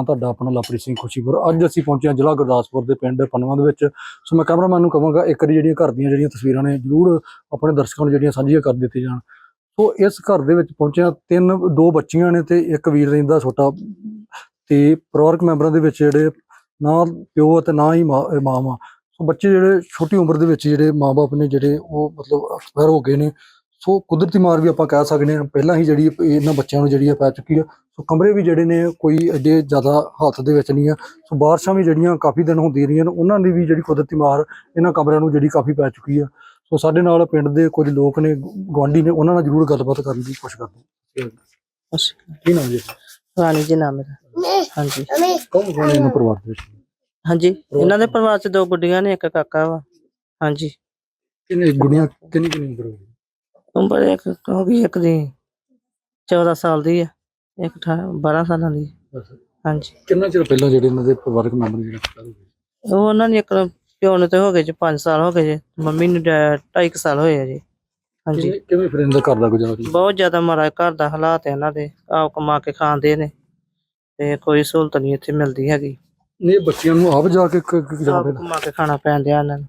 ਮੈਂ ਤੁਹਾਡਾ ਆਪਣਾ ਲਵਪ੍ਰੀਤ ਸਿੰਘ ਖੁਸ਼ੀਪੁਰ। ਅੱਜ ਅਸੀਂ ਪਹੁੰਚੇ ਹਾਂ ਜ਼ਿਲ੍ਹਾ ਗੁਰਦਾਸਪੁਰ ਦੇ ਪਿੰਡ ਪਨਵਾ ਦੇ ਵਿੱਚ। ਸੋ ਮੈਂ ਕੈਮਰਾਮੈਨ ਨੂੰ ਕਹਾਂਗਾ, ਇੱਕ ਵਾਰੀ ਜਿਹੜੀਆਂ ਘਰ ਦੀਆਂ ਜਿਹੜੀਆਂ ਤਸਵੀਰਾਂ ਨੇ, ਜਰੂਰ ਆਪਣੇ ਦਰਸ਼ਕਾਂ ਨੂੰ ਜਿਹੜੀਆਂ ਸਾਂਝੀਆਂ ਕਰ ਦਿੱਤੀ ਜਾਣ। ਸੋ ਇਸ ਘਰ ਦੇ ਵਿੱਚ ਪਹੁੰਚਿਆ ਤਿੰਨ, ਦੋ ਬੱਚੀਆਂ ਨੇ ਤੇ ਇੱਕ ਵੀਰ ਰਹਿੰਦਾ ਛੋਟਾ। ਤੇ ਪਰਿਵਾਰਕ ਮੈਂਬਰਾਂ ਦੇ ਵਿੱਚ ਜਿਹੜੇ ਨਾ ਪਿਓ ਅਤੇ ਨਾ ਹੀ ਮਾਂ ਮਾਂ ਸੋ ਬੱਚੇ ਜਿਹੜੇ ਛੋਟੀ ਉਮਰ ਦੇ ਵਿੱਚ ਜਿਹੜੇ ਮਾਪੇ ਨੇ ਜਿਹੜੇ, ਉਹ ਮਤਲਬ ਐਕਸਪਾਇਰ ਹੋ ਗਏ ਨੇ। ਸੋ ਕੁਦਰਤੀ ਮਾਰ ਵੀ ਆਪਾਂ ਕਹਿ ਸਕਦੇ ਹਾਂ ਪਹਿਲਾਂ ਹੀ ਜਿਹੜੀ ਇਹਨਾਂ ਬੱਚਿਆਂ ਨੂੰ ਜਿਹੜੀ ਆ ਪੈ ਚੁੱਕੀ ਆ ਸੋ ਕਮਰੇ ਵੀ ਜਿਹੜੇ ਨੇ ਕੋਈ ਐਡੇ ਜ਼ਿਆਦਾ ਹਾਲਤ ਦੇ ਵਿੱਚ ਨਹੀਂ ਆ ਸੋ ਬਾਰਿਸ਼ਾਂ ਵੀ ਜਿਹੜੀਆਂ ਕਾਫੀ ਦਿਨ ਹੁੰਦੀਆਂ ਰਹੀਆਂ ਨੇ ਉਹਨਾਂ ਦੀ ਵੀ ਜਿਹੜੀ ਕੁਦਰਤੀ ਮਾਰ ਇਹਨਾਂ ਕਮਰਿਆਂ ਨੂੰ ਜਿਹੜੀ ਕਾਫੀ ਪੈ ਚੁੱਕੀ ਆ। ਸੋ ਸਾਡੇ ਨਾਲ ਪਿੰਡ ਦੇ ਕੁਝ ਲੋਕ ਨੇ ਗਵਾਂਢੀ ਨੇ ਉਹਨਾਂ ਨਾਲ ਜ਼ਰੂਰ ਗੱਲਬਾਤ ਕਰਨ ਦੀ ਕੋਸ਼ਿਸ਼ ਕਰਦੇ ਹਾਂ। ਅੱਛਾ ਕੀ ਨਾਮ ਜੀ? ਰਾਣੀ ਜੀ ਨਾਮ ਮੇਰਾ। ਹਾਂਜੀ। ਕੌਣ ਕੌਣ ਇਹਨਾਂ ਪਰਿਵਾਰ ਦੇ ਵਿੱਚ? ਹਾਂਜੀ ਇਹਨਾਂ ਦੇ ਪਰਿਵਾਰ ਚ ਦੋ ਗੁੱਡੀਆਂ ਨੇ ਇੱਕ ਕਾਕਾ ਵਾ। ਹਾਂਜੀ। ਕਿੰਨੇ ਗੁੜੀਆਂ ਕਿੰਨੀ ਕਿੰਨੀ ਉਮਰ ਉਮਰ ਇੱਕ ਹੋ ਗਈ ਇੱਕ ਦੀ 14 ਸਾਲ ਦੀ ਆ ਇੱਕ 18 12 ਸਾਲਾਂ ਦੀ। ਹਾਂਜੀ। ਕਿੰਨਾ ਚਿਰ ਪਹਿਲਾਂ ਜਿਹੜੇ ਇਹਨਾਂ ਦੇ ਪਰਿਵਾਰਕ ਮੈਂਬਰ ਜਿਹੜੇ ਹੋ ਗਏ? ਉਹ ਉਹਨਾਂ ਨੇ ਇੱਕ ਪਿਓ ਨੂੰ ਤੇ ਹੋ ਗਏ ਜੀ 5 ਸਾਲ ਹੋ ਗਏ ਜੀ ਮੰਮੀ ਨੂੰ 2.5 ਸਾਲ ਹੋਏ ਆ ਜੀ। ਹਾਂਜੀ। ਕਿਵੇਂ- ਕਿਵੇਂ ਫਿਰ ਇਹਨਾਂ ਦਾ ਘਰ ਦਾ ਗੁਜ਼ਾਰਾ ਕੀਤਾ? ਬਹੁਤ ਜ਼ਿਆਦਾ ਮਾੜਾ ਘਰ ਦਾ ਹਾਲਾਤ ਹੈ ਇਹਨਾਂ ਦੇ ਆਪ ਕਮਾ ਕੇ ਖਾਂਦੇ ਨੇ ਤੇ ਕੋਈ ਸਹੂਲਤ ਨਹੀਂ ਇੱਥੇ ਮਿਲਦੀ ਹੈਗੀ। ਨਹੀਂ ਇਹ ਬੱਚਿਆਂ ਨੂੰ ਆਪ ਜਾ ਕੇ ਕ- ਕ- ਜਾਣਾ ਆਪ ਪੈਂਦਾ। ਕਮਾ ਕੇ ਖਾਣਾ ਪੈਂਦਾ ਇਹਨਾਂ ਨੂੰ।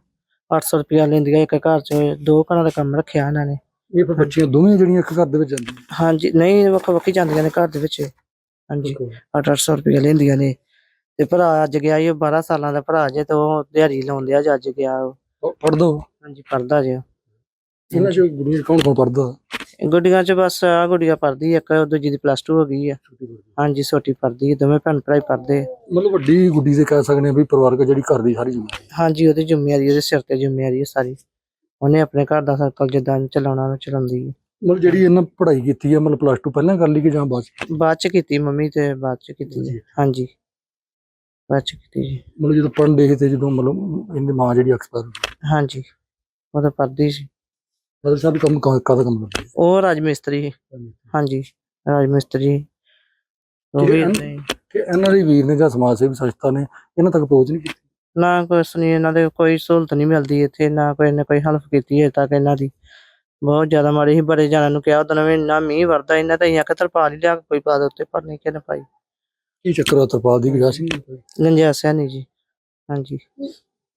800 ਰੁਪਇਆ ਲੈਂਦੀਆਂ ਇੱਕ ਘਰ ਚ ਦੋ ਘਰਾਂ ਦਾ ਕੰਮ ਰੱਖਿਆ ਇਹਨਾਂ ਨੇ। ਇਹ ਫਿਰ ਬੱਚੀਆਂ ਦੋਵੇਂ ਜਿਹੜੀਆਂ ਇੱਕ ਘਰ ਦੇ ਵਿੱਚ ਜਾਂਦੀਆਂ। ਹਾਂਜੀ ਨਹੀਂ ਵੱਖ ਵੱਖੀ ਜਾਂਦੀਆਂ ਨੇ ਘਰ ਦੇ ਵਿੱਚ। ਹਾਂਜੀ 800 ਰੁਪਏ ਲੈਂਦੀਆਂ ਨੇ। ਤੇ ਭਰਾ ਅੱਜ ਗਿਆ ਇਹ 12 ਸਾਲਾਂ ਦਾ ਭਰਾ ਜੇ ਤੇ ਉਹ ਦਿਹਾੜੀ ਲਾਉਂਦੇ ਆ ਅੱਜ ਗਿਆ ਉਹ। ਪੜ ਦੋ ਹਾਂਜੀ ਪੜਦਾ ਜੇ ਇਹਨਾਂ ਚੋਂ ਗੁੜੀਆਂ ਕੌਣ ਕੌਣ ਪੜਦਾ ਗੁੱਡੀਆਂ ਚ ਬਸ ਆ ਗੁੱਡੀਆਂ ਪੜਦੀ ਇੱਕ ਦੂਜੀ ਦੀ ਪਲੱਸ 2 ਹੋ ਗਈ ਆ। ਹਾਂਜੀ ਛੋਟੀ ਪੜਦੀ ਦੋਵੇਂ ਭੈਣ ਭਰਾ ਹੀ ਪੜਦੇ ਮਤਲਬ ਵੱਡੀ ਗੁੱਡੀ ਦੇ ਕਹਿ ਸਕਦੇ ਆ ਵੀ ਪਰਿਵਾਰਕ ਜਿਹੜੀ ਘਰ ਦੀ ਸਾਰੀ ਜ਼ਿੰਮੇਵਾਰੀ। ਹਾਂਜੀ ਉਹਦੀ ਜ਼ਿੰਮੇਵਾਰੀ ਉਹਦੇ ਸਿਰ ਤੇ ਜ਼ਿੰਮੇਵਾਰੀ ਹੈ ਸਾਰੀ। ਉਹਨੇ ਆਪਣੇ ਘਰ ਦਾ ਸਰਕਲ ਜਿੱਦਾਂ ਚਲਾਉਣਾ ਉਹ ਚਲਾਉਂਦੀ ਹੈ। ਮਤਲਬ ਜਿਹੜੀ ਇਹਨਾਂ ਪੜ੍ਹਾਈ ਕੀਤੀ ਹੈ ਮਤਲਬ ਪਲੱਸ 2 ਪਹਿਲਾਂ ਕਰ ਲਈ ਕਿ ਜਾਂ ਬਾਅਦ ਚ ਬਾਅਦ ਚ ਕੀਤੀ ਮੰਮੀ ਤੇ ਬਾਅਦ ਚ ਕੀਤੀ ਜੀ। ਹਾਂਜੀ। ਬਾਅਦ ਚ ਕੀਤੀ ਜੀ। ਮਤਲਬ ਜਦੋਂ ਪੜ੍ਹਨ ਦੇ ਤੇ ਜਦੋਂ ਮਤਲਬ ਇਹਦੀ ਮਾਂ ਜਿਹੜੀ ਐਕਸਪਾਇਰ ਹਾਂਜੀ। ਉਹ ਤਾਂ ਪੜਦੀ ਸੀ। ਮਤਲਬ ਸਭ ਕੰਮ ਕ- ਕਾਹਦਾ ਕੰਮ ਕਰਦੇ? ਉਹ ਰਾਜ ਮਿਸਤਰੀ। ਸੀ। ਹਾਂਜੀ। ਰਾਜ ਮਿਸਤਰੀ। ਉਹ ਵੀ। ਏਦਾਂ ਹੀ। ਕਿ ਇਹਨਾਂ ਦੇ ਵੀਰ ਨੇ ਜਾਂ ਸਮਾਜ ਸੇਵੀ ਸੰਸਥਾ ਨੇ ਇਹਨਾਂ ਤੱਕ ਪਹੁੰਚ ਨਹੀਂ ਕੀਤੀ? ਨਾ ਕੁਛ ਨਹੀਂ ਇਹਨਾਂ ਦੇ ਕੋਈ ਸਹੂਲਤ ਨਹੀਂ ਮਿਲਦੀ ਇੱਥੇ ਨਾ ਕੋਈ ਨੇ ਕੋਈ ਹੈਲਪ ਕੀਤੀ ਹੈ ਤੱਕ ਇਹਨਾਂ ਦੀ। ਬਹੁਤ ਜ਼ਿਆਦਾ ਮਾੜੀ ਸੀ ਬੜੇ ਜਣਾਂ ਨੂੰ ਕਿਹਾ ਉਦੋਂ ਵੀ ਇੰਨਾ ਮੀਂਹ ਵਰਦਾ ਇਹਨਾਂ ਤਾਂ ਆਖਿਆ ਤਰਪਾਲ ਹੀ ਲਿਆ ਕੇ ਕੋਈ ਪਾ ਦੇ ਉੱਤੇ ਪਰ ਨਹੀਂ ਕਿਹਨੇ ਪਾਈ। ਕੀ ਚੱਕਰ ਆ ਤਰਪਾਲ ਦੀ ਗੁਜਾਇਸ਼ ਨਹੀਂ ਕੋਈ? ਗੰਜਾਸਿਆ ਨਹੀਂ ਜੀ ਹਾਂਜੀ।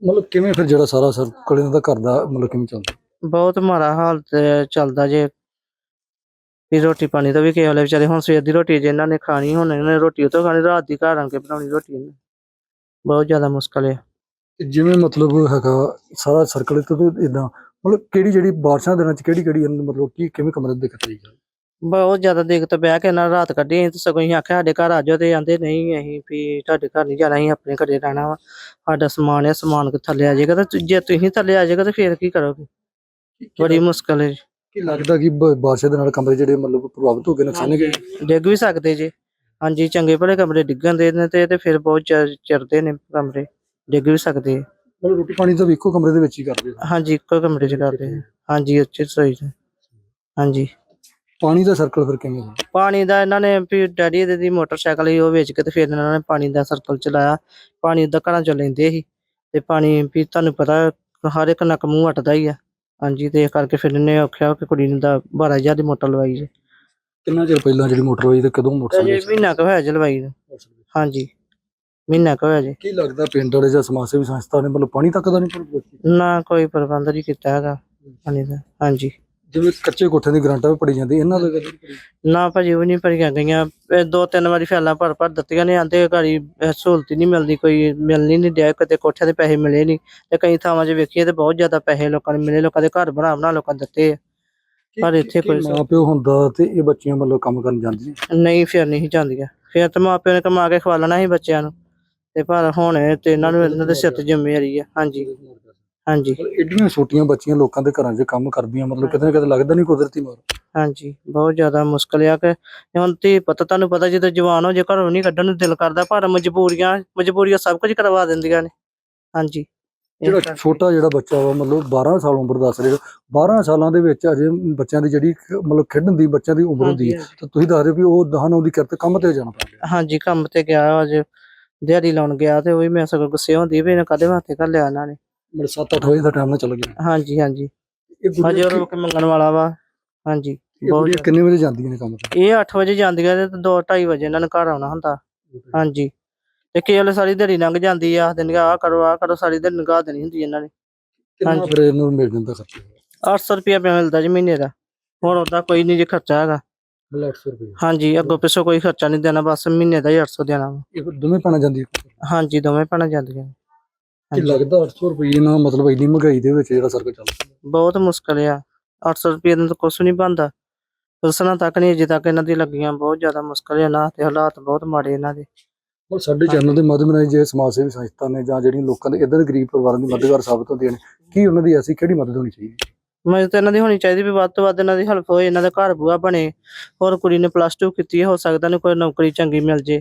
ਮਤਲਬ ਕਿਵੇਂ ਫਿਰ ਜਿਹੜਾ ਸਾਰਾ ਸਰਕਲ ਇਹਨਾਂ ਦਾ ਘਰ ਦਾ ਮਤਲਬ ਕਿਵੇਂ ਚੱਲਦਾ? ਬਹੁਤ ਮਾੜਾ ਹਾਲਤ ਚੱਲਦਾ ਜੇ। ਵੀ ਰੋਟੀ ਪਾਣੀ ਦਾ ਵੀ ਕਿਸੇ ਵੇਲੇ ਵਿਚਾਰੇ ਹੁਣ ਸਵੇਰ ਦੀ ਰੋਟੀ ਜੇ ਇਹਨਾਂ ਨੇ ਖਾਣੀ ਹੁਣ ਇਹਨਾਂ ਨੇ ਰੋਟੀ ਉਤੋਂ ਖਾਣੀ ਰਾਤ ਦੀ ਘਰ ਆਣ ਕੇ ਬਣਾਉਣੀ ਰੋਟੀ ਇਹਨਾਂ। ਨੇ। ਬਹੁਤ ਜ਼ਿਆਦਾ ਮੁਸ਼ਕਲ ਹੈ। ਤੇ ਜਿਵੇਂ ਮਤਲਬ ਹੈਗਾ ਸਾਰਾ ਸਰਕਲ ਤੋਂ ਇਦਾਂ ਮਤਲਬ ਕਿਹੜੀ ਜਿਹੜੀ ਬਾਰਿਸ਼ਾਂ ਦੇ ਦਿਨਾਂ ਚ ਕਿਹੜੀ ਕਿਹੜੀ ਮਤਲਬ ਕੀ ਕਿਵੇਂ ਕਮਰੇ ਦੇ ਦਿੱਕਤ ਆਈ ਜਾਂਦੀ ਬਹੁਤ ਜ਼ਿਆਦਾ ਦਿੱਕਤ ਬਹਿ ਕੇ ਨਾ ਰਾਤ ਕੱਢੀ ਅਸੀਂ ਤਾਂ ਸਗੋਂ ਅਸੀਂ ਆਖਿਆ ਸਾਡੇ ਘਰ ਆ ਜਾਓ ਤੇ ਆਂਦੇ ਨਹੀਂ ਅਸੀਂ ਵੀ ਤੁਹਾਡੇ ਘਰ ਨਹੀਂ ਜਾਣਾ ਅਸੀਂ ਆਪਣੇ ਘਰੇ ਰਹਿਣਾ ਵਾ। ਸਾਡਾ ਸਮਾਨ ਹੈ ਸਮਾਨ ਕਿ ਥੱਲੇ ਆ ਜਾਏਗਾ ਤੇ ਜੇ ਤੁਸੀਂ ਥੱਲੇ ਆ ਜਾਏਗਾ ਤੇ ਫੇਰ ਕੀ ਕਰੋਗੇ? ਬੜੀ ਮੁਸ਼ਕਲ ਹੈ। ਜੀ। ਕੀ ਲੱਗਦਾ ਕਿ ਬ- ਬਾਰਿਸ਼ਾਂ ਦੇ ਨਾਲ ਕਮਰੇ ਜਿਹੜੇ ਮਤਲਬ ਪ੍ਰਭਾਵਿਤ ਹੋ ਗਏ ਨੁਕਸਾਨੇ ਗਏ? ਡਿੱਗ ਵੀ ਸਕਦੇ ਜੇ। ਹਾਂਜੀ ਚੰਗੇ ਭਲੇ ਕਮਰੇ ਡਿੱਗਣ ਦੇ ਨੇ ਤੇ ਤੇ ਫਿਰ ਬਹੁਤ ਚਿਰ- ਚਿਰਦੇ ਨੇ ਕਮਰੇ ਡਿੱਗ ਵੀ ਸਕਦੇ ਆ। ਮਤਲਬ ਰੋਟੀ ਪਾਣੀ ਤਾਂ ਵੀ ਇੱਕੋ ਕਮਰੇ ਦੇ ਵਿੱਚ ਹੀ ਕਰਦੇ ਹੋ। ਹਾਂਜੀ ਇੱਕੋ ਕਮਰੇ 'ਚ ਕਰਦੇ ਆ ਹਾਂਜੀ ਉੱਚੇ ਰਸੋਈ 'ਚ ਹਾਂਜੀ ਪਾਣੀ ਦਾ ਸਰਕਲ ਫਿਰ ਕਿਵੇਂ? ਪਾਣੀ ਦਾ ਇਹਨਾਂ ਨੇ ਵੀ ਡੈਡੀ ਦੇ ਦੀ ਮੋਟਰਸਾਈਕਲ ਸੀ ਉਹ ਵੇਚ ਕੇ ਤੇ ਫਿਰ ਇਹਨਾਂ ਨੇ ਪਾਣੀ ਦਾ ਸਰਕਲ ਚਲਾਇਆ ਪਾਣੀ ਦਾ ਘਰਾਂ ਚੋਂ ਲੈਂਦੇ ਸੀ ਤੇ ਪਾਣੀ ਵੀ ਤੁਹਾਨੂੰ ਪਤਾ ਹਰ ਇੱਕ ਨੱਕ ਮੂੰਹ ਹਟਦਾ ਹੀ ਆ ਹਾਂਜੀ ਤੇ ਇਸ ਕਰਕੇ ਫਿਰ ਇਹਨੇ ਆਖਿਆ ਕਿ ਕੁੜੀ ਨੂੰ ਦਾ 12000 ਦੀ ਮੋਟਰ ਲਵਾਈ ਜੀ ਕਿੰਨਾ ਚਿਰ ਪਹਿਲਾਂ ਜਿਹੜੀ ਮੋਟਰ ਹੋਈ ਤੇ ਕਦੋਂ ਤੇ ਮੋਟਰ ਜੇ ਮਹੀਨਾ ਕੁ ਹੋਇਆ ਜੀ ਲਵਾਈ ਨੂੰ। ਹਾਂਜੀ ਮਹੀਨਾ ਕੁ ਹੋਇਆ ਜੀ। ਕੀ ਲੱਗਦਾ ਪਿੰਡ ਵਾਲੇ ਜਾਂ ਸਮਾਜ ਸੇਵੀ ਸੰਸਥਾ ਨੇ ਮਤਲਬ ਪਾਣੀ ਤੱਕ ਦਾ ਨਹੀਂ ਪਹੁੰਚੀ ਨਾ ਕੋਈ ਪ੍ਰਬੰਧ ਨਹੀਂ ਕੀਤਾ ਹੈਗਾ ਪਾਣੀ ਦਾ ਹਾਂਜੀ। ਜਿਵੇਂ ਕੱਚੇ ਕੋਠਿਆਂ ਦੀ ਗਰੰਟਾਂ ਵੀ ਪੜੀ ਜਾਂਦੀ ਇਹਨਾਂ ਦਾ। ਨਾ ਭਾਜੀ ਉਹ ਨਹੀਂ ਭਰੀਆਂ ਗਈਆਂ। ਇਹ ਦੋ ਤਿੰਨ ਵਾਰੀ ਫੈਲਾਂ ਭਰ ਭਰ ਦਿੱਤੀਆਂ ਨੇ ਆਂਦੇ ਘਰੀ ਸਹੂਲਤ ਹੀ ਨਹੀਂ ਮਿਲਦੀ ਕੋਈ ਮਿਲਣੀ ਨਹੀਂ ਡਿਆ ਕਦੇ ਕੋਠਿਆਂ ਦੇ ਪੈਸੇ ਮਿਲੇ ਨਹੀਂ। ਤੇ ਕਈ ਥਾਵਾਂ 'ਚ ਵੇਖੀਏ ਤੇ ਬਹੁਤ ਜ਼ਿਆਦਾ ਪੈਸੇ ਲੋਕਾਂ ਨੂੰ ਮਿਲੇ ਲੋਕਾਂ ਦੇ ਘਰ ਬਣਾ ਬਣਾ ਲੋਕਾਂ ਦਿੱਤੇ ਆ। ਪਰ ਇੱਥੇ ਕੋਈ ਮਾਂ ਪਿਓ ਹੁੰਦਾ ਤੇ ਇਹ ਬੱਚੀਆਂ ਮਤਲਬ ਕੰਮ ਕਰਨ ਜਾਂਦੀਆਂ? ਨਹੀਂ ਫਿਰ ਨਹੀਂ ਜਾਂਦੀਆਂ। ਫਿਰ ਤਾਂ ਮਾਪਿਆਂ ਨੇ ਕਮਾ ਕੇ ਖਵਾ ਲੈਣਾ ਸੀ ਬੱਚਿਆਂ ਨੂੰ। ਤੇ ਪਰ ਹੁਣ ਤੇ ਇਹਨਾਂ ਨੂੰ ਇਹਨਾਂ ਦੇ ਸਿਰ ਤੇ ਜ਼ਿੰਮੇਵਾਰੀ ਆ। ਹਾਂਜੀ। ਹਾਂਜੀ। ਐਡੀਆਂ ਛੋਟੀਆਂ ਬੱਚੀਆਂ ਲੋਕਾਂ ਦੇ ਘਰਾਂ 'ਚ ਕੰਮ ਕਰਦੀਆਂ ਮਤਲਬ ਕਿਤੇ ਨਾ ਕਿਤੇ ਲੱਗਦਾ ਨਹੀਂ ਕੁਦਰਤੀ ਮਾਰ ਹਾਂਜੀ। ਬਹੁਤ ਜ਼ਿਆਦਾ ਮੁਸ਼ਕਲ ਆ ਕਿ ਹੁਣ ਤੇ ਪਤਾ ਤੁਹਾਨੂੰ ਪਤਾ ਜਦੋਂ ਜਵਾਨ ਹੋ ਜੇ ਘਰੋਂ ਨਹੀਂ ਕੱਢਣ ਨੂੰ ਦਿਲ ਕਰਦਾ ਪਰ ਮਜਬੂਰੀਆਂ ਮਜਬੂਰੀਆਂ ਸਭ ਕੁਝ ਕਰਵਾ ਦਿੰਦੀਆਂ ਨੇ। ਹਾਂਜੀ। ਜਿਹੜਾ। ਛੋਟਾ ਜਿਹੜਾ ਬੱਚਾ ਵਾ ਮਤਲਬ 12 ਸਾਲ ਉਮਰ ਦੱਸ ਰਹੇ ਹੋ 12 ਸਾਲਾਂ ਦੇ ਵਿੱਚ ਅਜੇ ਬੱਚਿਆਂ ਦੀ ਜਿਹੜੀ ਮਤਲਬ ਖੇਡਣ ਦੀ ਬੱਚਿਆਂ ਦੀ ਉਮਰ ਹੁੰਦੀ ਹੈ ਤਾਂ ਤੁਸੀਂ ਦੱਸ ਰਹੇ ਵੀ ਉਹ ਦਹਨ ਉਹਦੀ ਕਿਰਤ ਕੰਮ ਤੇ ਜਾਣਾ ਪੈਂਦਾ। ਹਾਂਜੀ ਕੰਮ ਤੇ ਗਿਆ ਅੱਜ ਦਿਹਾੜੀ ਲਾਉਣ ਗਿਆ ਤੇ ਉਹ ਵੀ ਮੈਂ ਸਗੋਂ ਗੁੱਸੇ ਹੁੰਦੀ ਵੀ ਇਹਨੇ ਕਦੇ ਵਾਸਤੇ ਕਰ ਲਿਆ ਇਹਨਾਂ ਨੇ। ਮਤਲਬ 7-8 ਵਜੇ ਦਾ ਟਾਈਮ ਨਾਲ ਚੱਲ ਗਿਆ। ਹਾਂਜੀ ਹਾਂਜੀ। ਅਜੇ ਉਹ ਰੋਕ ਮੰਗਣ ਵਾਲਾ ਵਾ। ਹਾਂਜੀ ਬਹੁਤ ਕਿੰਨੇ ਵਜੇ ਜਾਂਦੀਆਂ ਨੇ ਕੰਮ ਤੇ? ਇਹ 8 ਵਜੇ ਜਾਂਦੀਆਂ ਤੇ 2 2:30 ਵਜੇ ਇਹਨਾਂ ਨੂੰ ਘਰ ਆਉਣਾ ਹੁੰਦਾ। ਹਾਂਜੀ। ਤੇ ਕੇਵਲ ਸਾਰੀ ਦਿਹਾੜੀ ਲੰਘ ਜਾਂਦੀ ਆ ਦਿਨ ਆ ਕਰੋ ਆ ਕਰੋ ਸਾਰੀ ਦਿਹਾੜੀ ਨਿਗਾਹ ਦੇਣੀ ਹੁੰਦੀ ਇਹਨਾਂ ਨੇ ਕਿੰਨਾ। ਫਿਰ ਇਹਨੂੰ ਮਿਲ ਜਾਂਦਾ ਖਰਚਾ 800 ਰੁਪਇਆ ਮਿਲਦਾ ਜੀ ਮਹੀਨੇ ਦਾ ਹੁਣ ਉਹਦਾ ਕੋਈ ਨਹੀਂ ਜੀ ਖਰਚਾ ਹੈਗਾ ਮਤਲਬ 800 ਰੁਪਏ ਹਾਂਜੀ ਅੱਗੋਂ ਪਿੱਛੋਂ ਕੋਈ ਖਰਚਾ ਨਹੀਂ ਦੇਣਾ ਬਸ ਮਹੀਨੇ ਦਾ ਹੀ 800 ਦੇਣਾ ਵਾ। ਇਹ ਫਿਰ ਦੋਵੇਂ ਪੈਣਾ ਜਾਂਦੀ ਹੈ। ਹਾਂਜੀ ਦੋਵੇਂ ਭੈਣਾਂ ਜਾਂਦੀਆਂ ਨੇ। ਕੀ ਹਾਂਜੀ। ਲੱਗਦਾ 800 ਰੁਪਏ ਨਾਲ ਮਤਲਬ ਇੰਨੀ ਮਹਿੰਗਾਈ ਦੇ ਵਿੱਚ ਜਿਹੜਾ ਸਰਕਲ ਚੱਲਦਾ ਬਹੁਤ ਮੁਸ਼ਕਲ ਆ 800 ਰੁਪਏ ਦਾ ਤਾਂ ਕੁਛ ਨਹੀਂ ਬਣਦਾ ਰਸਨਾ ਤੱਕ ਨਹੀਂ ਅਜੇ ਤੱਕ ਇਹਨਾਂ ਦੀ ਲੱਗੀਆਂ ਬਹੁਤ ਜ਼ਿਆਦਾ ਮੁਸ਼ਕਲ ਹੈ ਨਾ ਤੇ ਹਾਲਾਤ ਬਹੁਤ ਮਾੜੇ ਇਹਨਾਂ ਦੇ ਪਰ ਸਾਡੇ ਚੈਨਲ ਦੇ ਮਾਧਿਅਮ ਨਾਲ ਜੇ ਸਮਾਜ ਸੇਵੀ ਸੰਸਥਾ ਨੇ ਜਾਂ ਜਿਹੜੀਆਂ ਲੋਕਾਂ ਦੇ ਇਧਰ ਗਰੀਬ ਪਰਿਵਾਰਾਂ ਦੀ ਮਦਦਗਾਰ ਸਾਬਤ ਹੁੰਦੀਆਂ ਨੇ, ਕੀ ਉਹਨਾਂ ਦੀ ਐਸੀ ਕਿਹੜੀ ਮਦਦ ਹੋਣੀ ਚਾਹੀਦੀ? ਮੈਨੂੰ ਤਾਂ ਇਹਨਾਂ ਦੀ ਹੋਣੀ ਚਾਹੀਦੀ ਵੀ ਵੱਧ ਤੋਂ ਵੱਧ ਇਹਨਾਂ ਦੀ ਹੈਲਪ ਹੋਏ, ਇਹਨਾਂ ਦਾ ਘਰ ਬੂਆ ਬਣੇ, ਹੋਰ ਕੁੜੀ ਨੇ ਪਲੱਸ 2 ਕੀਤੀ ਹੈ, ਹੋ ਸਕਦਾ ਨੇ ਕੋਈ ਨੌਕਰੀ ਚੰਗੀ ਮਿਲ ਜੇ,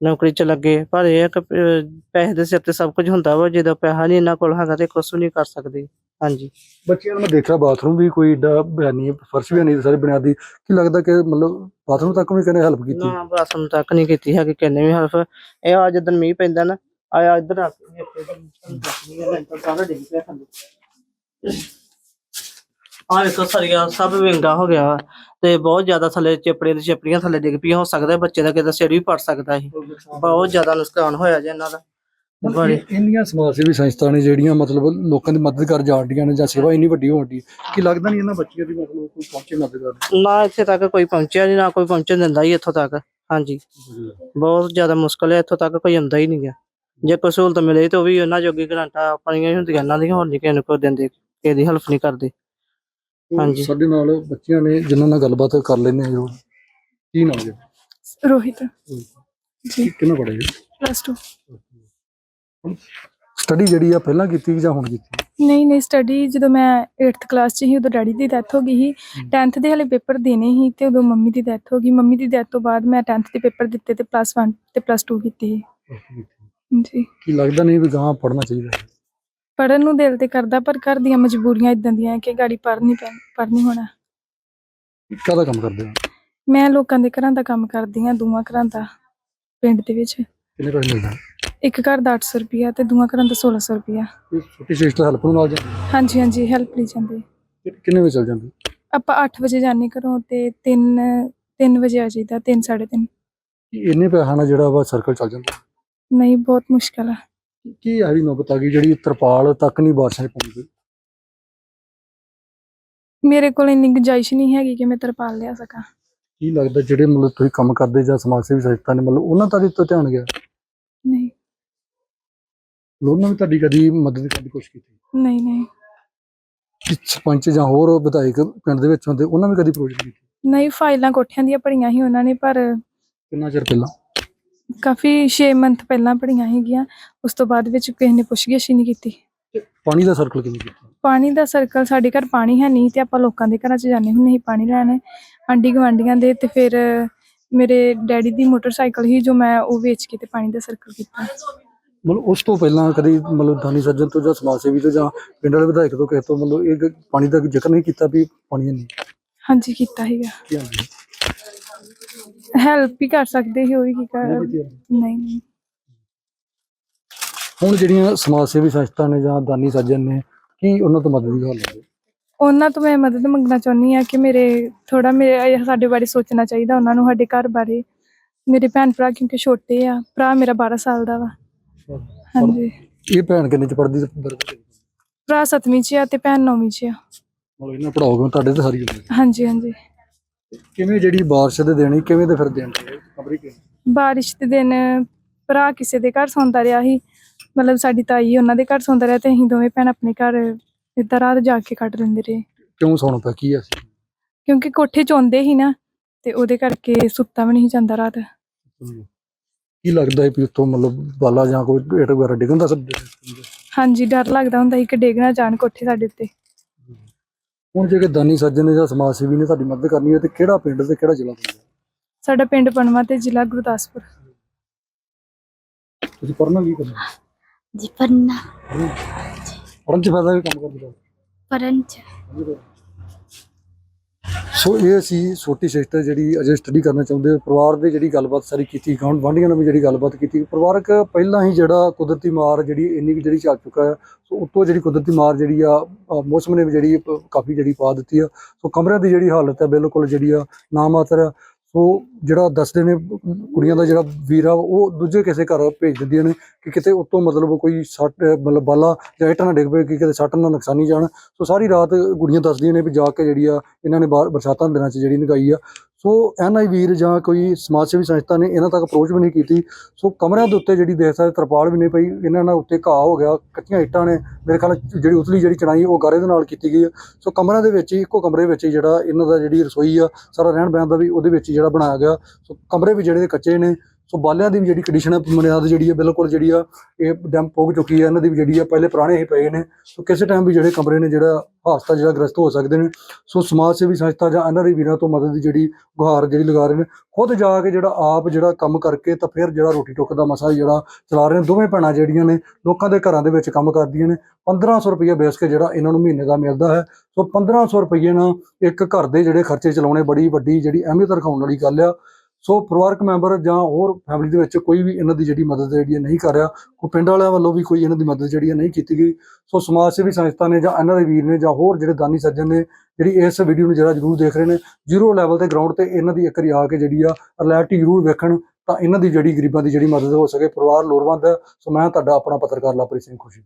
ਨੌਕਰੀ ਚ ਲੱਗੇ, ਪਰ ਇਹ ਹੈ ਕਿ ਪੈਸੇ ਦੇ ਸਿਰ ਤੇ ਸਭ ਕੁਝ ਹੁੰਦਾ ਵਾ, ਜਦੋਂ ਪੈਸਾ ਨਹੀਂ ਇਹਨਾਂ ਕੋਲ ਹੈਗਾ ਤੇ ਕੁਝ ਨਹੀਂ ਕਰ ਸਕਦੇ। ਹਾਂਜੀ। ਬੱਚਿਆਂ ਨੂੰ ਮੈਂ ਦੇਖਿਆ ਬਾਥਰੂਮ ਵੀ ਕੋਈ ਏਡਾ ਬਿਆਨੀ ਫਰਸ਼ ਵੀ ਨਹੀਂ ਸਾਰੇ ਬੁਨਿਆਦੀ। ਕੀ ਲੱਗਦਾ ਕਿ ਮਤਲਬ ਬਾਥਰੂਮ ਤੱਕ ਵੀ ਕਿਨੇ ਹੈਲਪ ਕੀਤੀ? ਨਾ ਬਸਮ ਤੱਕ ਨਹੀਂ ਕੀਤੀ ਹੈਗੀ ਕਿੰਨੇ ਵੀ ਹੈਲਪ ਇਹ ਆ ਜਦੋਂ ਮੀਂਹ ਪੈਂਦਾ ਨਾ ਆਇਆ ਇੱਧਰ ਆ ਕੇ ਇੱਥੇ ਹੈ ਸਾਰਾ ਡਿੱਗ ਪਿਆ ਥੱਲੇ ਆ ਵੇਖੋ ਸਰੀਆ ਸਭ ਵਿੰਗਾ ਹੋ ਗਿਆ ਤੇ ਬਹੁਤ ਜ਼ਿਆਦਾ ਥੱਲੇ ਚਿਪੜੇ ਦੀ ਚਿਪੜੀਆਂ ਥੱਲੇ ਡਿੱਗ ਪਈਆਂ ਹੋ ਸਕਦਾ ਬੱਚੇ ਦਾ ਕਿਤੇ ਸਿਰ ਵੀ ਪੜ ਸਕਦਾ ਸੀ। ਬਹੁਤ ਜ਼ਿਆਦਾ ਨੁਕਸਾਨ ਹੋਇਆ ਜੇ ਇਹਨਾਂ ਦਾ। ਬੜੇ ਇਹ- ਇੰਨੀਆਂ ਸਮਾਜ ਸੇਵੀ ਸੰਸਥਾ ਨੇ ਜਿਹੜੀਆਂ ਮਤਲਬ ਲੋਕਾਂ ਦੀ ਮਦਦ ਕਰ ਜਾਂਦੀਆਂ ਨੇ ਜਾਂ ਸੇਵਾ ਇੰਨੀ ਵੱਡੀ ਹੋਣ ਦੀ ਕੀ ਲੱਗਦਾ ਨਹੀਂ ਇਹਨਾਂ ਬੱਚਿਆਂ ਦੀ ਮਤਲਬ ਕੋਈ ਪਹੁੰਚੇ ਮਦਦ ਕਰਨ ਨਾ ਇੱਥੇ ਤੱਕ ਕੋਈ ਪਹੁੰਚਿਆ ਨਹੀਂ ਨਾ ਕੋਈ ਪਹੁੰਚਣ ਦਿੰਦਾ ਹੀ ਇੱਥੋਂ ਤੱਕ। ਹਾਂਜੀ। ਬਹੁਤ ਜ਼ਿਆਦਾ ਮੁਸ਼ਕਲ ਹੈ ਇੱਥੋਂ ਤੱਕ ਕੋਈ ਆਉਂਦਾ ਹੀ ਨਹੀਂ ਗਿਆ ਜੇ ਕੋਈ ਸਹੂਲਤ ਮਿਲੇ ਤਾਂ ਉਹ ਵੀ ਉਹਨਾਂ ਜੋਗੀ ਗਰੰਟਾਂ ਆਪਣੀਆਂ ਹੀ ਹੁੰਦੀਆਂ ਇਹਨਾਂ ਦੀਆਂ ਹੋਰ ਨਹੀਂ ਕਿਸੇ ਨੂੰ ਕੋਈ ਦਿੰਦੇ ਕਿਸੇ ਦੀ ਹੈਲਪ ਨਹੀਂ ਕਰਦੇ। ਹਾਂਜੀ। ਸਾਡੇ ਨਾਲ ਬੱਚਿਆਂ ਨੇ ਜਿਨ੍ਹਾਂ ਨਾਲ ਗੱਲਬਾਤ ਕਰ ਲੈਂਦੇ ਜੋ ਕੀ ਨਾਮ ਜੀ ਰੋਹਿਤ। ਜੀ। ਕਿੰਨਾ ਪੜ੍ਹੇ ਪਲੱਸ 2 ਸਟੱਡੀ ਜਿਹੜੀ ਆ ਪਹਿਲਾਂ ਕੀਤੀ ਜਾਂ ਹੁਣ ਕੀਤੀ? ਨਹੀਂ ਨਹੀਂ ਸਟੱਡੀ ਜਦੋਂ ਮੈਂ 8th ਕਲਾਸ 'ਚ ਸੀ ਉਦੋਂ ਡੈਡੀ ਦੀ ਡੈਥ ਹੋ ਗਈ ਸੀ। 10th ਦੇ ਹਲੇ ਪੇਪਰ ਦੇਣੇ ਸੀ ਤੇ ਉਦੋਂ ਮੰਮੀ ਦੀ ਡੈਥ ਹੋ ਗਈ। ਮੰਮੀ ਦੀ ਡੈਥ ਤੋਂ ਬਾਅਦ ਮੈਂ 10th ਦੇ ਪੇਪਰ ਦਿੱਤੇ ਤੇ ਪਲੱਸ 1 ਤੇ ਪਲੱਸ 2 ਕੀਤੀ। ਜੀ ਕੀ ਲੱਗਦਾ ਨਹੀਂ ਵੀ ਗਾਂ ਪੜ੍ਹਨਾ ਚਾਹੀਦਾ? ਪੜਨ ਨੂੰ ਦਿਲ ਤੇ ਕਰਦਾ ਪਰ ਘਰ ਦੀਆਂ ਮਜਬੂਰੀਆਂ ਇਦਾਂ ਦੀਆਂ ਕਿ ਗਾੜੀ ਪੜ੍ਹ ਨਹੀਂ ਪੈ ਪੜ੍ਹ ਨਹੀਂ ਹੋਣਾ। ਕਾਹਦਾ ਕੰਮ ਕਰਦੇ ਹੋ? ਮੈਂ ਲੋਕਾਂ ਦੇ ਘਰਾਂ ਦਾ ਕੰਮ ਕਰਦੀ ਹਾਂ ਦੂਆਂ ਘਰਾਂ ਦਾ ਪਿੰਡ ਦੇ ਵਿੱਚ। ਕਿੰਨੇ ਪੈਸੇ ਮਿਲਦਾ ਇੱਕ ਘਰ ਦਾ 800 ਰੁਪਿਆ ਤੇ ਦੂਆਂ ਘਰਾਂ ਦਾ 1600 ਰੁਪਿਆ ਇਹ ਛੋਟੀ ਸਿਸਟਰ ਹੈਲਪ ਨੂੰ ਨਾਲ ਜਾਂਦੀ? ਹਾਂਜੀ ਹਾਂਜੀ ਹੈਲਪ ਲਈ ਜਾਂਦੇ? ਕਿੰਨੇ ਵਜੇ ਚੱਲ ਜਾਂਦੀ? ਆਪਾਂ 8 ਵਜੇ ਜਾਣੇ ਘਰੋਂ ਤੇ 3 3 ਵਜੇ ਆ ਜਾਈਦਾ 3 3:30 ਕੀ ਇੰਨੇ ਪੈਸਾ ਨਾਲ ਜਿਹੜਾ ਵਾ ਸਰਕਲ ਚੱਲ ਜਾਂਦਾ? ਨਹੀਂ ਬਹੁਤ ਮੁਸ਼ਕਲ ਆ। ਕੀ ਆ ਵੀ ਨੌਬਤ ਆ ਗਈ ਜਿਹੜੀ ਤਰਪਾਲ ਤੱਕ ਨਹੀਂ ਬਾਰਿਸ਼ਾਂ 'ਚ ਪਹੁੰਚਦੀ? ਮੇਰੇ ਕੋਲ ਇੰਨੀ ਗੁੰਜਾਇਸ਼ ਨਹੀਂ ਹੈਗੀ ਕਿ ਮੈਂ ਤਰਪਾਲ ਲਿਆ ਸਕਾਂ। ਕੀ ਲੱਗਦਾ ਜਿਹੜੇ ਮਤਲਬ ਤੁਸੀਂ ਕੰਮ ਕਰਦੇ ਜਾਂ ਸਮਾਜ ਸੇਵੀ ਸੰਸਥਾ ਨੇ ਮਤਲਬ ਉਹਨਾਂ ਤੁਹਾਡੇ ਤੋਂ ਧਿਆਨ ਗਿਆ। ਉਹਨਾਂ ਵੀ ਤੁਹਾਡੀ ਕਦੀ ਮਦਦ ਕਰਨ ਦੀ ਕੋਸ਼ਿਸ਼ ਕੀਤੀ? ਨਹੀਂ ਨਹੀਂ। ਕਿ ਸਰਪੰਚ ਜਾਂ ਹੋਰ ਵਿਧਾਇਕ ਪਿੰਡ ਦੇ ਵਿੱਚ ਹੁੰਦੇ ਉਹਨਾਂ ਵੀ ਕਦੀ ਅਪਰੋਚ ਨਹੀਂ ਕੀਤੀ? ਨਹੀਂ ਫਾਈਲਾਂ ਕੋਠਿਆਂ ਦੀਆਂ ਭਰੀਆਂ ਸੀ ਉਹਨਾਂ ਨੇ ਪਰ ਕਿੰਨਾ ਚਿਰ ਪਹਿਲਾਂ? ਕਾਫੀ 6 ਮੰਥ ਪਹਿਲਾਂ ਭਰੀਆਂ ਸੀਗੀਆਂ ਉਸ ਤੋਂ ਬਾਅਦ ਵਿੱਚ ਕਿਸੇ ਨੇ ਪੁੱਛਗਿੱਛ ਹੀ ਨਹੀਂ ਕੀਤੀ। ਪਾਣੀ ਦਾ ਸਰਕਲ ਕਿਵੇਂ ਕੀਤਾ? ਪਾਣੀ ਦਾ ਸਰਕਲ ਸਾਡੇ ਘਰ ਪਾਣੀ ਹੈ ਨਹੀਂ ਤੇ ਆਪਾਂ ਲੋਕਾਂ ਦੇ ਘਰਾਂ 'ਚ ਜਾਂਦੇ ਹੁੰਦੇ ਸੀ ਪਾਣੀ ਲੈਣ। ਆਂਢੀ ਗੁਆਂਢੀਆਂ ਦੇ ਤੇ ਫਿਰ ਮੇਰੇ ਡੈਡੀ ਦੀ ਮੋਟਰਸਾਈਕਲ ਸੀ ਜੋ ਮੈਂ ਉਹ ਵੇਚ ਕੇ ਤੇ ਪਾਣੀ ਦਾ ਸਰਕਲ ਕੀਤਾ। ਮਤਲਬ ਉਸ ਤੋਂ ਪਹਿਲਾਂ ਕਦੀ ਮਤਲਬ ਦਾਨੀ ਸੱਜਣ ਤੋਂ ਜਾਂ ਸਮਾਜ ਸੇਵੀ ਤੋਂ ਜਾਂ ਪਿੰਡ ਵਾਲੇ ਵਿਧਾਇਕ ਤੋਂ ਕਿਸੇ ਤੋਂ ਮਤਲਬ ਇਹ ਪਾਣੀ ਦਾ ਜ਼ਿਕਰ ਨਹੀਂ ਕੀਤਾ ਵੀ ਪਾਣੀ ਨਹੀਂ? ਹਾਂਜੀ ਕੀਤਾ ਸੀਗਾ। ਕੀ ਹਾਲ ਹੈ? ਹੈਲਪ ਵੀ ਕਰ ਸਕਦੇ ਸੀ ਉਹ ਵੀ ਕੀ ਕਰ ਨਹੀਂ ਕੀਤੀ। ਹਾਲੇ? ਨਹੀਂ ਨਹੀਂ। ਹੁਣ ਜਿਹੜੀਆਂ ਸਮਾਜ ਸੇਵੀ ਸੰਸਥਾ ਨੇ ਜਾਂ ਦਾਨੀ ਸੱਜਣ ਨੇ ਕੀ ਉਹਨਾਂ ਤੋਂ ਮਦਦ ਦੀ ਗੱਲ ਹੈ? ਉਹਨਾਂ ਤੋਂ ਮੈਂ ਮਦਦ ਮੰਗਣਾ ਚਾਹੁੰਦੀ ਆ ਕਿ ਮੇਰੇ ਥੋੜਾ ਮੇਰੇ ਸਾਡੇ ਬਾਰੇ ਸੋਚਣਾ ਚਾਹੀਦਾ ਉਹਨਾਂ ਨੂੰ ਸਾਡੇ ਘਰ ਬਾਰੇ। ਮੇਰੇ ਭੈਣ ਭਰਾ ਕਿਉਂਕਿ ਛੋਟੇ ਆ ਭਰਾ ਮੇਰਾ 12 ਸਾਲ ਦਾ ਵਾ। ਹਾਂਜੀ। ਇਹ ਭੈਣ ਕਿੰਨੇ ਚ ਪੜਦੀ ਤੇ brother ਕਿੰਨੇ ਚ? ਭਰਾ 7ਵੀਂ 'ਚ ਆ ਤੇ ਭੈਣ 9ਵੀਂ 'ਚ ਆ। ਮਤਲਬ ਇਹਨਾਂ ਪੜਾਓਗੇ ਤੁਹਾਡੇ ਤੇ ਸਾਰੀ ਉਮਰ ਹਾਂਜੀ ਹਾਂਜੀ। ਕਿਵੇਂ ਜਿਹੜੀ ਬਾਰਿਸ਼ ਦੇ ਦੇਣੀ ਕਿਵੇਂ ਤੇ ਫਿਰ ਦੇਣ ਖਬਰੀ ਕਿ ਬਾਰਿਸ਼ ਦੇ ਦਿਨ ਭਰਾ ਕਿਸੇ ਦੇ ਘਰ ਸੌਂਦਾ ਰਿਹਾ ਸੀ। ਮਤਲਬ ਸਾਡੀ ਤਾਈ ਉਹਨਾਂ ਦੇ ਘਰ ਸੌਂਦਾ ਰਿਹਾ ਤੇ ਅਸੀਂ ਦੋਵੇਂ ਭੈਣ ਆਪਣੇ ਘਰ ਏਦਾਂ ਰਾਤ ਜਾ ਕੇ ਕੱਟ ਲੈਂਦੇ ਰਹੇ। ਕਿਉਂ ਸੌਣਾ ਪਿਆ? ਕੀ ਹੈ ਸੀ? ਕਿਉਂਕਿ ਕੋਠੇ 'ਚ ਆਉਂਦੇ ਸੀ ਨਾ ਤੇ ਉਹਦੇ ਕਰਕੇ ਸੁੱਤਾ ਵੀ ਨਹੀਂ ਜਾਂਦਾ ਰਾਤ। ਕੀ ਲੱਗਦਾ ਹੈ ਵੀ ਉੱਥੋਂ ਮਤਲਬ ਬਾਲਾ ਜਾਂ ਕੋਈ ਢੇਟ ਵਗੈਰਾ ਡਿੱਗਣ ਦਾ ਸਭ ਹਾਂਜੀ ਡਰ ਲੱਗਦਾ ਹੁੰਦਾ ਸੀ ਕਿ ਡੇਗ ਨਾ ਜਾਣ ਕੋਠੇ ਸਾਡੇ ਉੱਤੇ। ਹੁਣ ਜੇ ਕਿ ਦਾਨੀ ਸੱਜਣ ਨੇ ਜਾਂ ਸਮਾਜ ਸੇਵੀ ਨੇ ਤੁਹਾਡੀ ਮਦਦ ਕਰਨੀ ਹੈ ਤੇ ਕਿਹੜਾ ਪਿੰਡ ਤੇ ਕਿਹੜਾ ਜ਼ਿਲ੍ਹਾ ਪੈਂਦਾ ਸਾਡਾ ਪਿੰਡ ਪਨਵਾ ਤੇ ਜ਼ਿਲ੍ਹਾ ਗੁਰਦਾਸਪੁਰ। ਤੁਸੀਂ ਪੜ੍ਹਨਾ ਕੀ ਕਰਨਾ? ਜੀ ਪੜਨਾ ਪੜ੍ਹਨ। ਚ ਫਾਇਦਾ ਵੀ ਕੰਮ ਕਰਦੇ। ਪੜਨ ਚ। ਸੋ ਇਹ ਸੀ ਛੋਟੀ ਸਿਸਟਰ ਜਿਹੜੀ ਅਜੇ ਸਟੱਡੀ ਕਰਨਾ ਚਾਹੁੰਦੇ ਪਰਿਵਾਰ ਦੇ ਜਿਹੜੀ ਗੱਲਬਾਤ ਸਾਰੀ ਕੀਤੀ, ਗਾਂਢ ਵਾਂਢੀਆਂ ਨਾਲ ਵੀ ਜਿਹੜੀ ਗੱਲਬਾਤ ਕੀਤੀ, ਪਰਿਵਾਰਕ ਪਹਿਲਾਂ ਹੀ ਜਿਹੜਾ ਕੁਦਰਤੀ ਮਾਰ ਜਿਹੜੀ ਇੰਨੀ ਕੁ ਜਿਹੜੀ ਚੱਲ ਚੁੱਕਾ ਹੈ, ਸੋ ਉੱਤੋਂ ਜਿਹੜੀ ਕੁਦਰਤੀ ਮਾਰ ਜਿਹੜੀ ਆ ਮੌਸਮ ਨੇ ਵੀ ਜਿਹੜੀ ਕਾਫੀ ਜਿਹੜੀ ਪਾ ਦਿੱਤੀ ਆ। ਸੋ ਕਮਰਿਆਂ ਦੀ ਜਿਹੜੀ ਹਾਲਤ ਹੈ, ਬਿਲਕੁਲ ਜਿਹੜੀ ਆ ਨਾ ਉਹ ਜਿਹੜਾ ਦੱਸਦੇ ਨੇ ਕੁੜੀਆਂ ਦਾ ਜਿਹੜਾ ਵੀਰਾ, ਉਹ ਦੂਜੇ ਕਿਸੇ ਘਰ ਭੇਜ ਦਿੰਦੀਆਂ ਨੇ ਕਿ ਕਿਤੇ ਉੱਤੋਂ ਮਤਲਬ ਕੋਈ ਸੱਟ, ਮਤਲਬ ਬਾਲਾ ਜਾਂ ਇੱਟ ਨਾ ਡਿੱਗ ਪਏ, ਕਿ ਕਿਤੇ ਸੱਟ ਨਾ ਨੁਕਸਾਨੀ ਜਾਣ। ਸੋ ਸਾਰੀ ਰਾਤ ਕੁੜੀਆਂ ਦੱਸਦੀਆਂ ਨੇ ਵੀ ਜਾ ਕੇ ਜਿਹੜੀ ਆ, ਇਹਨਾਂ ਨੇ ਬਾਹਰ ਬਰਸਾਤਾਂ ਦੇ ਦਿਨਾਂ 'ਚ ਜਿਹੜੀ ਨਗਾਈ ਆ। ਸੋ ਐਨਆਈ ਵੀਰ ਜਾਂ ਕੋਈ ਸਮਾਜ ਸੇਵੀ ਸੰਸਥਾ ਨੇ ਇਹਨਾਂ ਤੱਕ ਅਪਰੋਚ ਵੀ ਨਹੀਂ ਕੀਤੀ। ਸੋ ਕਮਰਿਆਂ ਦੇ ਉੱਤੇ ਜਿਹੜੀ ਦੇਖ ਸਕਦੇ ਤਰਪਾਲ ਵੀ ਨਹੀਂ ਪਈ। ਇਹਨਾਂ ਨਾਲ ਉੱਤੇ ਘਾਹ ਹੋ ਗਿਆ, ਕੱਚੀਆਂ ਇੱਟਾਂ ਨੇ। ਮੇਰੇ ਖਿਆਲ ਜਿਹੜੀ ਉਤਲੀ ਜਿਹੜੀ ਚਣਾਈ ਉਹ ਗਾਰੇ ਦੇ ਨਾਲ ਕੀਤੀ ਗਈ ਹੈ ਸੋ ਕਮਰਿਆਂ ਦੇ ਵਿੱਚ ਹੀ, ਇੱਕੋ ਕਮਰੇ ਵਿੱਚ ਹੀ ਜਿਹੜਾ ਇਹਨਾਂ ਦਾ ਜਿਹੜੀ ਰਸੋਈ ਆ, ਸਾਰਾ ਰਹਿਣ ਬਹਿਣ ਦਾ ਵੀ ਉਹਦੇ ਵਿੱਚ ਹੀ ਜਿਹੜਾ ਬਣਾਇਆ ਗਿਆ। ਸੋ ਕਮਰੇ ਵੀ ਜਿਹੜੇ ਕੱਚੇ ਨੇ। ਸੋ ਬਾਲਿਆਂ ਦੀ ਵੀ ਜਿਹੜੀ ਕੰਡੀਸ਼ਨ ਹੈ ਬੁਨਿਆਦ ਜਿਹੜੀ ਹੈ, ਬਿਲਕੁਲ ਜਿਹੜੀ ਆ, ਇਹ ਡੈਂਪ ਹੋ ਚੁੱਕੀ ਹੈ। ਇਹਨਾਂ ਦੀ ਵੀ ਜਿਹੜੀ ਆ, ਪਹਿਲੇ ਪੁਰਾਣੇ ਹੀ ਪਏ ਨੇ। ਸੋ ਕਿਸੇ ਟਾਈਮ ਵੀ ਜਿਹੜੇ ਕਮਰੇ ਨੇ, ਜਿਹੜਾ ਹਾਦਸਾ, ਜਿਹੜਾ ਗ੍ਰਸਤ ਹੋ ਸਕਦੇ ਨੇ, ਸੋ ਸਮਾਜ ਸੇਵੀ ਸੰਸਥਾ ਜਾਂ ਇਹਨਾਂ ਦੇ ਵੀਰਾਂ ਤੋਂ ਮਦਦ ਦੀ ਜਿਹੜੀ ਗੁਹਾਰ ਜਿਹੜੀ ਲਗਾ ਰਹੇ ਨੇ, ਖੁਦ ਜਾ ਕੇ ਜਿਹੜਾ ਆਪ ਜਿਹੜਾ ਕੰਮ ਕਰਕੇ ਤਾਂ ਫਿਰ ਜਿਹੜਾ ਰੋਟੀ ਟੁੱਕ ਦਾ ਮਸਾ ਜਿਹੜਾ ਚਲਾ ਰਹੇ ਨੇ, ਦੋਵੇਂ ਭੈਣਾਂ ਜਿਹੜੀਆਂ ਨੇ, ਲੋਕਾਂ ਦੇ ਘਰਾਂ ਦੇ ਵਿੱਚ ਕੰਮ ਕਰਦੀਆਂ ਨੇ। 1500 ਰੁਪਏ ਬੇਸ ਕੇ ਜਿਹੜਾ ਇਹਨਾਂ ਨੂੰ ਮਹੀਨੇ ਦਾ ਮਿਲਦਾ ਹੈ। ਸੋ 1500 ਰੁਪਏ ਨਾਲ ਇੱਕ ਘਰ ਦੇ ਜਿਹੜੇ ਖਰਚੇ ਚਲਾਉਣੇ ਬੜੀ ਵੱਡੀ ਜਿਹੜੀ ਅਹਿਮੀਅਤ ਰਖਾਉਣ ਵਾਲੀ ਗੱਲ ਆ। ਸੋ ਪਰਿਵਾਰਕ ਮੈਂਬਰ ਜਾਂ ਹੋਰ ਫੈਮਿਲੀ ਦੇ ਵਿੱਚ ਕੋਈ ਵੀ ਇਹਨਾਂ ਦੀ ਜਿਹੜੀ ਮਦਦ ਜਿਹੜੀ ਹੈ ਨਹੀਂ ਕਰ ਰਿਹਾ, ਕੋਈ ਪਿੰਡ ਵਾਲਿਆਂ ਵੱਲੋਂ ਵੀ ਕੋਈ ਇਹਨਾਂ ਦੀ ਮਦਦ ਜਿਹੜੀ ਹੈ ਨਹੀਂ ਕੀਤੀ ਗਈ। ਸੋ ਸਮਾਜ ਸੇਵੀ ਸੰਸਥਾ ਨੇ ਜਾਂ ਇਹਨਾਂ ਦੇ ਵੀਰ ਨੇ ਜਾਂ ਹੋਰ ਜਿਹੜੇ ਦਾਨੀ ਸੱਜਣ ਨੇ, ਜਿਹੜੀ ਇਸ ਵੀਡੀਓ ਨੂੰ ਜਿਹੜਾ ਜ਼ਰੂਰ ਦੇਖ ਰਹੇ ਨੇ, ਜ਼ੀਰੋ ਲੈਵਲ ਤੇ ਗਰਾਊਂਡ ਤੇ ਇਹਨਾਂ ਦੀ ਇੱਕ ਵਾਰੀ ਆ ਕੇ ਜਿਹੜੀ ਆ ਰਿਐਲਿਟੀ ਜ਼ਰੂਰ ਵੇਖਣ, ਤਾਂ ਇਹਨਾਂ ਦੀ ਜਿਹੜੀ ਗਰੀਬਾਂ ਦੀ ਜਿਹੜੀ ਮਦਦ ਹੋ ਸਕੇ, ਪਰਿਵਾਰ ਲੋੜਵੰਦ ਹੈ। ਸੋ ਮੈਂ ਤੁਹਾਡਾ ਆਪਣਾ ਪੱਤਰਕਾਰ ਲਾਪਰੀ ਸਿੰਘ ਖੁਸ਼ੀ।